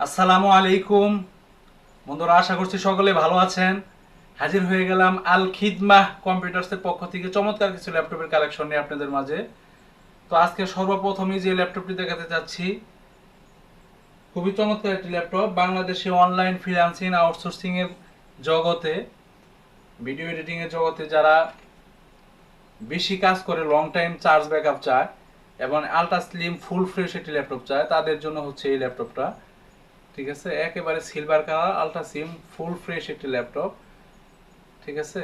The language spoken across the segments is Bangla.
আসসালামু আলাইকুম। বন্ধুরা, আশা করছি সকলে ভালো আছেন। হাজির হয়ে গেলাম আল খিদমাহ কম্পিউটার্সের পক্ষ থেকে। চমৎকার কিছু ল্যাপটপের কালেকশন নিয়ে আপনাদের মাঝে। তো আজকে সর্বপ্রথমে যে ল্যাপটপটি দেখাতে চাচ্ছি, খুবই চমৎকার একটি ল্যাপটপ বাংলাদেশে অনলাইন ফ্রিল্যান্সিং আউটসোর্সিং এর জগতে, ভিডিও এডিটিং এর জগতে যারা বেশি কাজ করে লং টাইম চার্জ ব্যাকআপ চায় এবং আলট্রা স্লিম ফুল ফ্রেশ একটি ল্যাপটপ চায়, তাদের জন্য হচ্ছে এই ল্যাপটপটা। ঠিক আছে? একেবারে silver colour ultra slim full fresh একটি ল্যাপটপ ঠিক আছে?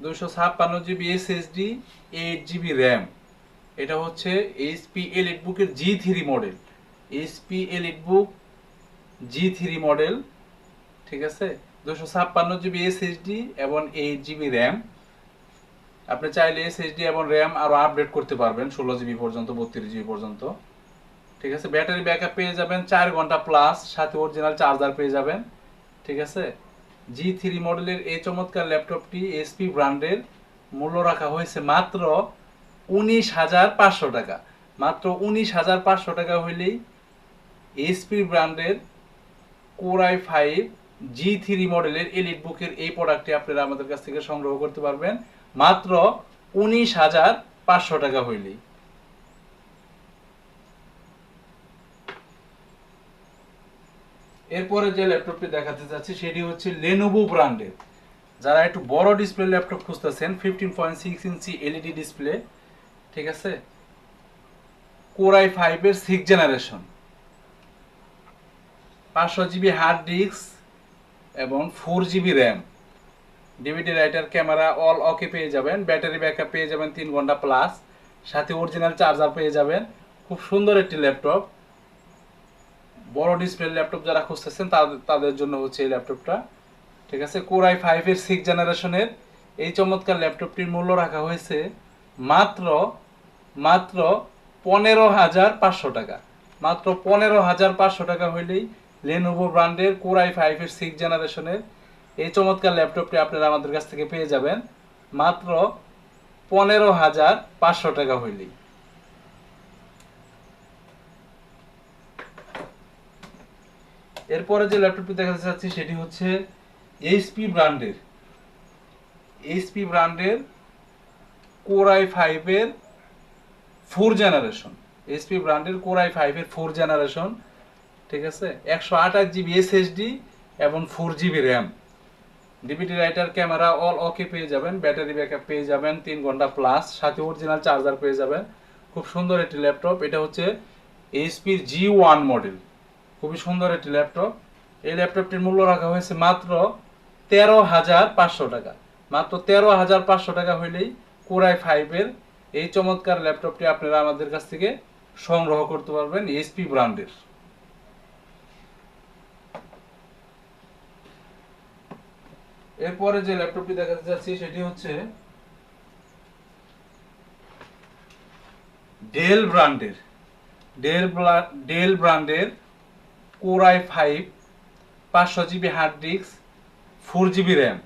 দুশো ছাপ্পান্ন GB SSD eight GB RAM এটা হচ্ছে এইচপি এলিট বুকের G three model HP Elite book G three model ঠিক আছে? দুশো ছাপ্পান্ন জিবি এসএসডি এবং এইট জিবি র্যাম আপনি চাইলে এসএসডি এবং র্যাম আরও আপডেট করতে পারবেন, ষোলো জিবি পর্যন্ত, বত্রিশ জিবি পর্যন্ত। ঠিক আছে? ব্যাটারি ব্যাকআপ পেয়ে যাবেন চার ঘণ্টা প্লাস সাথে অরিজিনাল চার্জার পেয়ে যাবেন, ঠিক আছে? জি থ্রি মডেলের এই চমৎকার ল্যাপটপটি এসপি ব্র্যান্ডের মূল্য রাখা হয়েছে মাত্র উনিশ হাজার পাঁচশো টাকা। মাত্র উনিশ হাজার পাঁচশো টাকা হইলেই এসপি ব্র্যান্ডের core i five G three মডেলের এলিট বুকের এই প্রোডাক্টটি আপনারা আমাদের কাছ থেকে সংগ্রহ করতে পারবেন। মাত্র উনিশ হাজার পাঁচশো টাকা হইলেই। এরপরে যে ল্যাপটপটি দেখাতে চাচ্ছি সেটি হচ্ছে লেনোভো ব্র্যান্ডের যারা একটু বড় ডিসপ্লে ল্যাপটপ খুঁজতেছেন fifteen point six inch LED display ঠিক আছে? কোরাই ফাইভের সিক্স জেনারেশন পাঁচশো জিবি হার্ড ডিস্ক এবং four GB RAM DVD writer camera all okay পেয়ে যাবেন ব্যাটারি ব্যাকআপ পেয়ে যাবেন তিন ঘণ্টা প্লাস সাথে অরিজিনাল চার্জার পেয়ে যাবেন। খুব সুন্দর একটি ল্যাপটপ। বড় ডিসপ্লে ল্যাপটপ যারা খুঁজতেছেন তাদের জন্য হচ্ছে এই ল্যাপটপটা ঠিক আছে? কোরাই ফাইভের সিক্স জেনারেশনের এই চমৎকার ল্যাপটপটির মূল্য রাখা হয়েছে মাত্র মাত্র পনেরো হাজার পাঁচশো টাকা। মাত্র পনেরো হাজার পাঁচশো টাকা হইলেই লেনোভো ব্র্যান্ডের কোরাই ফাইভের সিক্স জেনারেশনের এই চমৎকার ল্যাপটপটি আপনারা আমাদের কাছ থেকে পেয়ে যাবেন। মাত্র পনেরো হাজার পাঁচশো টাকা হইলেই। এরপরে যে ল্যাপটপটি দেখাতে চাচ্ছি সেটি হচ্ছে এইচপি ব্র্যান্ডের এইচপি ব্র্যান্ডের কোরাই ফাইভের ফোর জেনারেশন এইচপি ব্র্যান্ডের কোরাই ফাইভের ফোর জেনারেশন ঠিক আছে? একশো আঠাশ জিবি এসএসডি এবং four GB RAM DVD writer camera all okay পেয়ে যাবেন ব্যাটারি ব্যাকআপ পেয়ে যাবেন, তিন ঘণ্টা প্লাস সাথে অরিজিনাল চার্জার পেয়ে যাবেন। খুব সুন্দর একটি ল্যাপটপ এটা হচ্ছে এইচপির জি ওয়ান মডেল খুবই সুন্দর একটি ল্যাপটপ। এই ল্যাপটপটির মূল্য রাখা হয়েছে মাত্র তেরো হাজার পাঁচশো টাকা। মাত্র তেরো হাজার পাঁচশো টাকা হইলেই কোরাই ফাইভের এই চমৎকার ল্যাপটপটি আপনারা আমাদের কাছ থেকে সংগ্রহ করতে পারবেন এসপি ব্র্যান্ডের। এরপরে যে ল্যাপটপটি দেখাতে যাচ্ছি সেটি হচ্ছে ডেল ব্র্যান্ডের। ডেল ডেল ব্র্যান্ডের কোরাই ফাইভ, পাঁচশো GB hard disk, four GB RAM.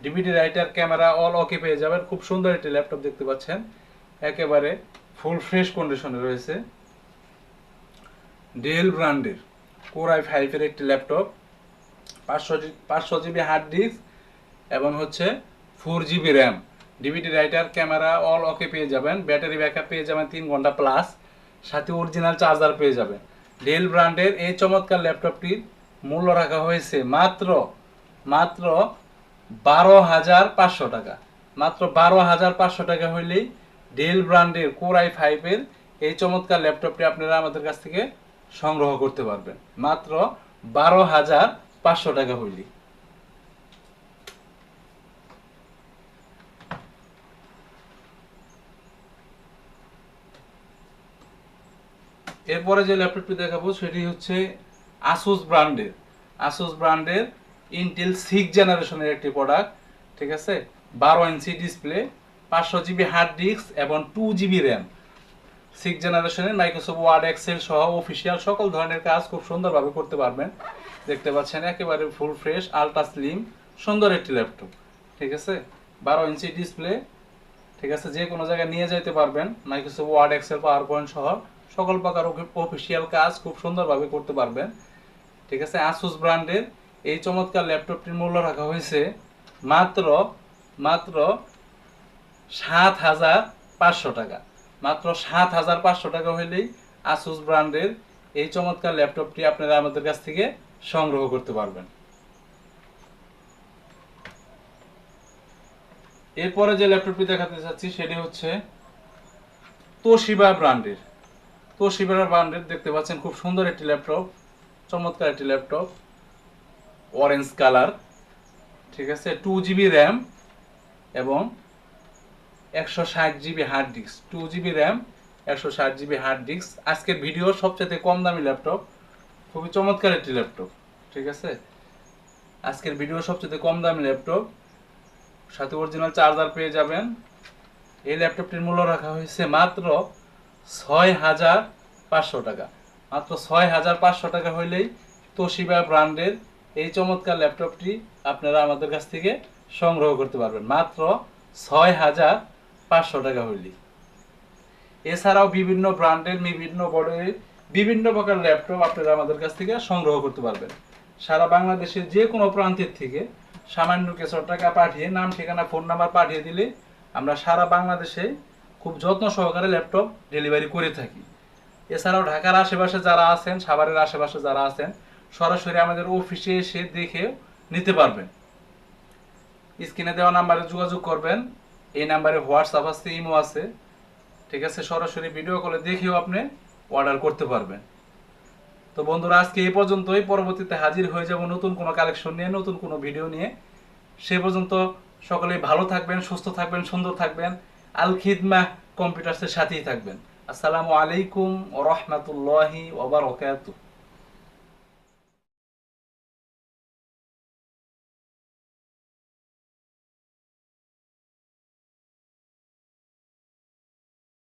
DVD writer camera all okay পেয়ে যাবেন। খুব সুন্দর একটি ল্যাপটপ দেখতে পাচ্ছেন। একেবারে ফুল ফ্রেশ কন্ডিশনে রয়েছে। ডেল ব্র্যান্ডের কোরাই ফাইভের একটি ল্যাপটপ, পাঁচশো পাঁচশো জিবি হার্ড ডিস্ক এবং হচ্ছে four GB RAM. DVD writer camera all okay পেয়ে যাবেন। ব্যাটারি ব্যাকআপ পেয়ে যাবেন তিন ঘণ্টা প্লাস। সাথে অরিজিনাল চার্জার পেয়ে যাবেন। ডেল ব্র্যান্ডের এই চমৎকার ল্যাপটপটির মূল্য রাখা হয়েছে মাত্র মাত্র বারো হাজার পাঁচশো টাকা। মাত্র বারো হাজার পাঁচশো টাকা হইলেই ডেল ব্র্যান্ডের কোরাই ফাইভের এই চমৎকার ল্যাপটপটি আপনারা আমাদের কাছ থেকে সংগ্রহ করতে পারবেন। মাত্র বারো হাজার পাঁচশো টাকা হইলেই। এরপরে যে ল্যাপটপটি দেখাবো, সেটি হচ্ছে আসুস ব্র্যান্ডের আসুস ব্র্যান্ডের ইন্টেল সিক্স জেনারেশনের একটি প্রোডাক্ট ঠিক আছে? বারো ইঞ্চি ডিসপ্লে পাঁচশো জিবি হার্ড ডিস্ক এবং টু জিবি র্যাম সিক্স জেনারেশনের মাইক্রোসফট ওয়ার্ড এক্সেল সহ অফিসিয়াল সকল ধরনের কাজ খুব সুন্দরভাবে করতে পারবেন। দেখতে পাচ্ছেন, একেবারে ফুল ফ্রেশ আলট্রা স্লিম সুন্দর একটি ল্যাপটপ ঠিক আছে? বারো ইঞ্চি ডিসপ্লে ঠিক আছে? যে কোনো জায়গায় নিয়ে যেতে পারবেন। Microsoft Word Excel PowerPoint সহ সকল প্রকার অফিসিয়াল কাজ খুব সুন্দরভাবে করতে পারবেন। ঠিক আছে? আসুস ব্র্যান্ডের এই চমৎকার ল্যাপটপটির মূল্য রাখা হয়েছে মাত্র মাত্র সাত হাজার পাঁচশো টাকা। মাত্র সাত হাজার পাঁচশো টাকা হইলেই আসুস ব্র্যান্ডের এই চমৎকার ল্যাপটপটি আপনারা আমাদের কাছ থেকে সংগ্রহ করতে পারবেন। এরপরে যে ল্যাপটপটি দেখাতে চাচ্ছি সেটি হচ্ছে তোশিবা ব্র্যান্ডের তোশিবা বান্ডেড দেখতে পাচ্ছেন, খুব সুন্দর একটি ল্যাপটপ চমৎকার একটি ল্যাপটপ অরেঞ্জ কালার ঠিক আছে টু জিবি র্যাম এবং একশো ষাট GB hard disk two GB RAM একশো ষাট জিবি হার্ড ডিস্ক আজকের ভিডিওর সবচেয়ে কম দামি ল্যাপটপ খুবই চমৎকার একটি ল্যাপটপ ঠিক আছে? আজকের ভিডিও সবচেয়ে কম দামি ল্যাপটপ সাথে অরিজিনাল চার্জার পেয়ে যাবেন। এই ল্যাপটপটির মূল্য রাখা হয়েছে মাত্র ছয় হাজার পাঁচশো টাকা। মাত্র ছয় হাজার পাঁচশো টাকা হইলেই তোশিবা ব্র্যান্ডের এই চমৎকার ল্যাপটপটি আপনারা আমাদের কাছ থেকে সংগ্রহ করতে পারবেন। মাত্র ছয় হাজার পাঁচশো টাকা হইলেই। এছাড়াও বিভিন্ন ব্র্যান্ডের বিভিন্ন বড়ের বিভিন্ন প্রকার ল্যাপটপ আপনারা আমাদের কাছ থেকে সংগ্রহ করতে পারবেন। সারা বাংলাদেশের যে কোনো প্রান্তের থেকে সামান্য কিছু টাকা পাঠিয়ে নাম, ঠিকানা, ফোন নাম্বার পাঠিয়ে দিলে আমরা সারা বাংলাদেশে খুব যত্ন সহকারে ল্যাপটপ ডেলিভারি করে থাকি। এছাড়াও ঢাকার আশেপাশে যারা আছেন, সাভারের আশেপাশে যারা আছেন, সরাসরি আমাদের অফিসে এসে দেখে নিতে পারবেন। স্ক্রিনে দেওয়া নাম্বারে যোগাযোগ করবেন। এই নাম্বারে হোয়াটসঅ্যাপ আছে, ইমো আছে। ঠিক আছে, সরাসরি ভিডিও কলে দেখেও আপনি অর্ডার করতে পারবেন। তো বন্ধুরা, আজকে এই পর্যন্তই। পরবর্তীতে হাজির হয়ে যাব নতুন কোনো কালেকশন নিয়ে, নতুন কোনো ভিডিও নিয়ে। সে পর্যন্ত সকলেই ভালো থাকবেন, সুস্থ থাকবেন, সুন্দর থাকবেন। আল খিদমা কম্পিউটার্সের সাথেই থাকবেন। আসসালামু আলাইকুম ও রহমতুল্লাহি ওবরাকাতুহ